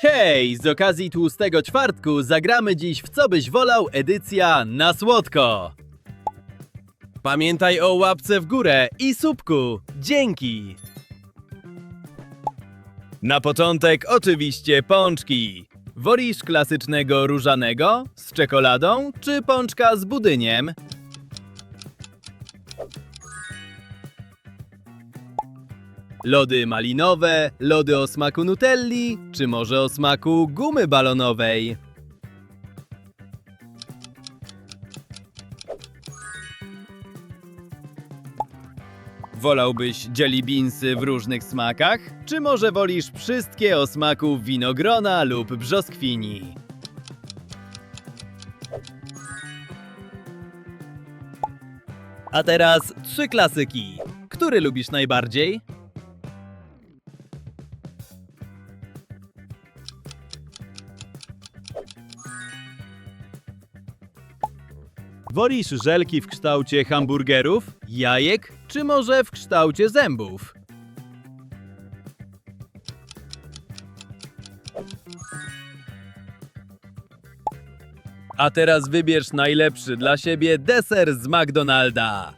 Hej, z okazji tłustego czwartku zagramy dziś w co byś wolał edycja na słodko. Pamiętaj o łapce w górę i subku. Dzięki. Na początek oczywiście pączki. Wolisz klasycznego różanego z czekoladą czy pączka z budyniem? Lody malinowe, lody o smaku nutelli, czy może o smaku gumy balonowej? Wolałbyś jelly beansy w różnych smakach? Czy może wolisz wszystkie o smaku winogrona lub brzoskwini? A teraz trzy klasyki. Który lubisz najbardziej? Wolisz żelki w kształcie hamburgerów, jajek, czy może w kształcie zębów? A teraz wybierz najlepszy dla siebie deser z McDonalda.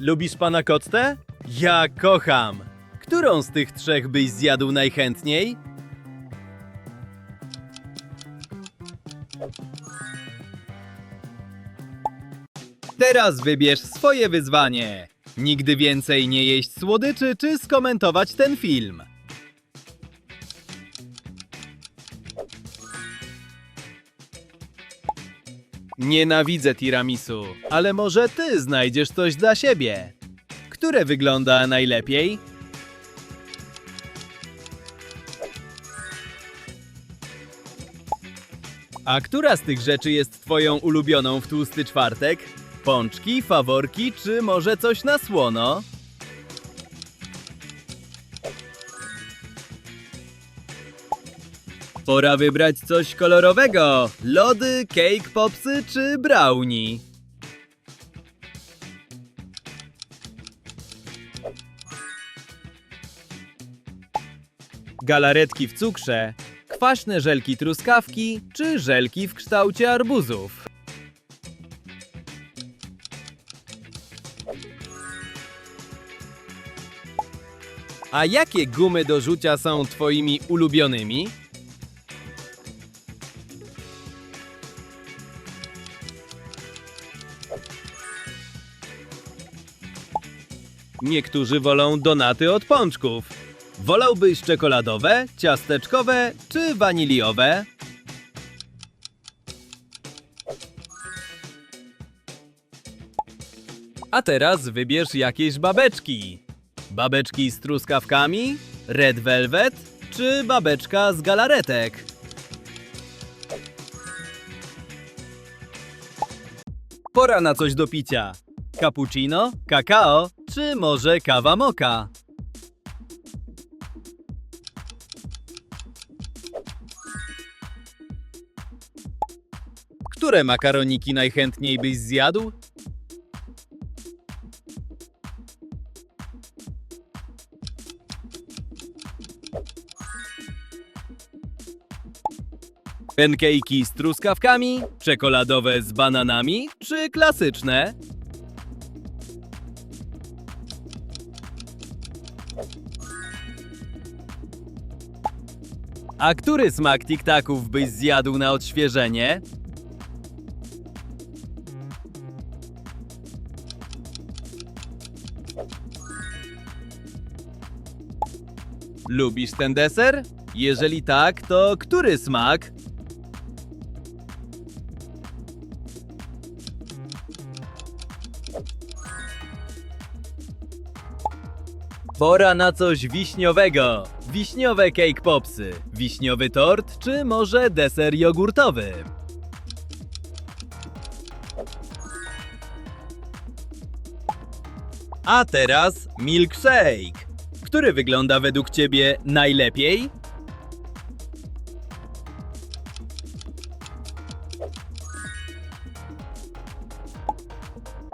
Lubisz pana kottę? Ja kocham! Którą z tych trzech byś zjadł najchętniej? Teraz wybierz swoje wyzwanie. Nigdy więcej nie jeść słodyczy czy skomentować ten film. Nienawidzę tiramisu, ale może ty znajdziesz coś dla siebie. Które wygląda najlepiej? A która z tych rzeczy jest twoją ulubioną w tłusty czwartek? Pączki, faworki, czy może coś na słono? Pora wybrać coś kolorowego. Lody, cake popsy czy brownie? Galaretki w cukrze, kwaśne żelki truskawki czy żelki w kształcie arbuzów. A jakie gumy do rzucia są twoimi ulubionymi? Niektórzy wolą donaty od pączków. Wolałbyś czekoladowe, ciasteczkowe czy waniliowe? A teraz wybierz jakieś babeczki. Babeczki z truskawkami, red velvet czy babeczka z galaretek? Pora na coś do picia. Cappuccino, kakao czy może kawa moka? Które makaroniki najchętniej byś zjadł? Pancake'i z truskawkami, czekoladowe z bananami czy klasyczne? A który smak tiktaków byś zjadł na odświeżenie? Lubisz ten deser? Jeżeli tak, to który smak? Pora na coś wiśniowego. Wiśniowe cake popsy, wiśniowy tort, czy może deser jogurtowy? A teraz milkshake. Który wygląda według ciebie najlepiej?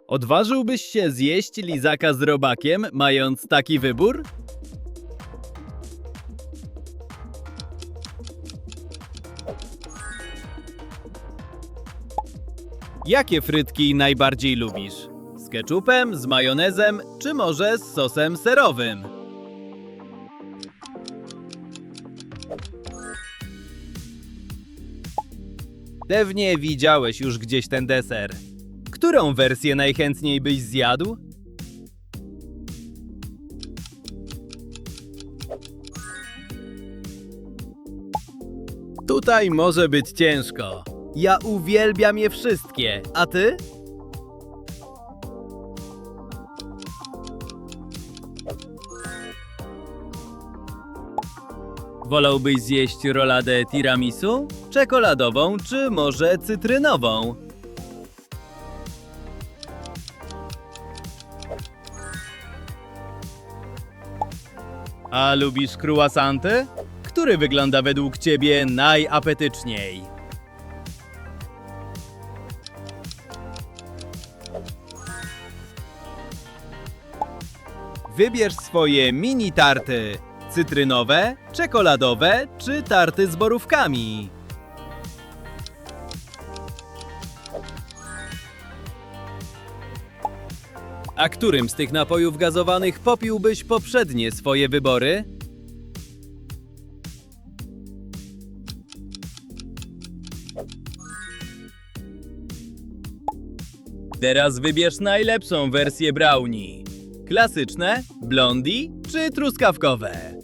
Odważyłbyś się zjeść lizaka z robakiem, mając taki wybór? Jakie frytki najbardziej lubisz? Z ketchupem, z majonezem, czy może z sosem serowym? Pewnie widziałeś już gdzieś ten deser. Którą wersję najchętniej byś zjadł? Tutaj może być ciężko. Ja uwielbiam je wszystkie, a ty? Wolałbyś zjeść roladę tiramisu? Czekoladową czy może cytrynową? A lubisz croissanty? Który wygląda według ciebie najapetyczniej? Wybierz swoje mini tarty. Cytrynowe, czekoladowe czy tarty z borówkami. A którym z tych napojów gazowanych popiłbyś poprzednie swoje wybory? Teraz wybierz najlepszą wersję brownie. Klasyczne, blondi czy truskawkowe?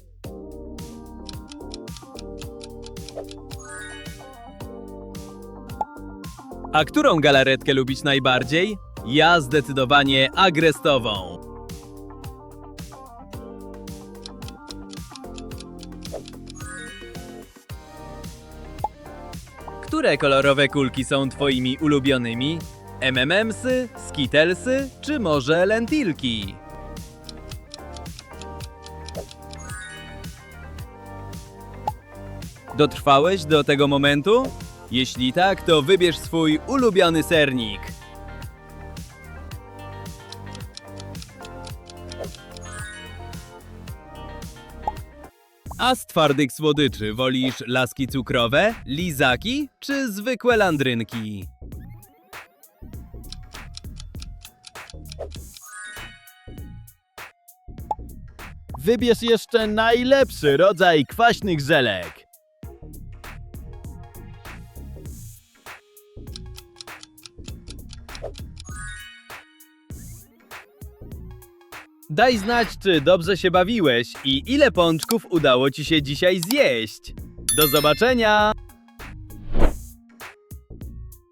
A którą galaretkę lubisz najbardziej? Ja zdecydowanie agrestową. Które kolorowe kulki są twoimi ulubionymi? MMMsy, Skittlesy czy może lentilki? Dotrwałeś do tego momentu? Jeśli tak, to wybierz swój ulubiony sernik. A z twardych słodyczy wolisz laski cukrowe, lizaki czy zwykłe landrynki? Wybierz jeszcze najlepszy rodzaj kwaśnych żelek. Daj znać, czy dobrze się bawiłeś i ile pączków udało ci się dzisiaj zjeść. Do zobaczenia!